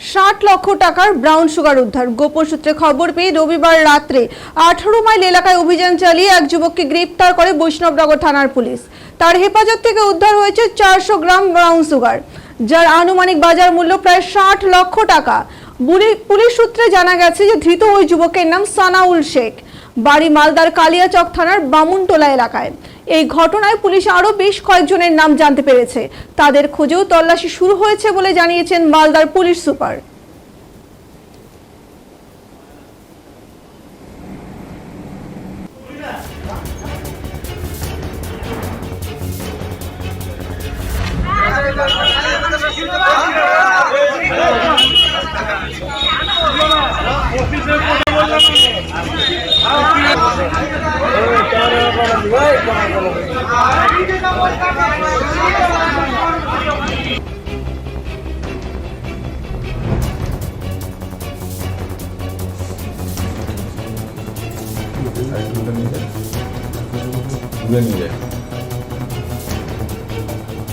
ষাট লক্ষ টাকার ব্রাউন সুগার উদ্ধার। গোপন সূত্রে খবর পেয়ে রবিবার রাত্রে আঠারো মাইল এলাকায় অভিযান চালিয়ে এক যুবককে গ্রেপ্তার করে বৈষ্ণবনগর থানার পুলিশ। তার হেফাজত থেকে উদ্ধার হয়েছে চারশো গ্রাম ব্রাউন সুগার, যার আনুমানিক বাজার মূল্য প্রায় ষাট লক্ষ টাকা। পুলিশ সূত্রে জানা গেছে যে ধৃত ওই যুবকের নাম সানাউল শেখ, বাড়ি মালদার কালিয়াচক থানার বামুনটোলা এলাকায়। এই ঘটনায় পুলিশ আরও বেশ কয়েকজনের নাম জানতে পেরেছে। তাদের খোঁজেও তল্লাশি শুরু হয়েছে বলে জানিয়েছেন মালদার পুলিশ সুপার। 이제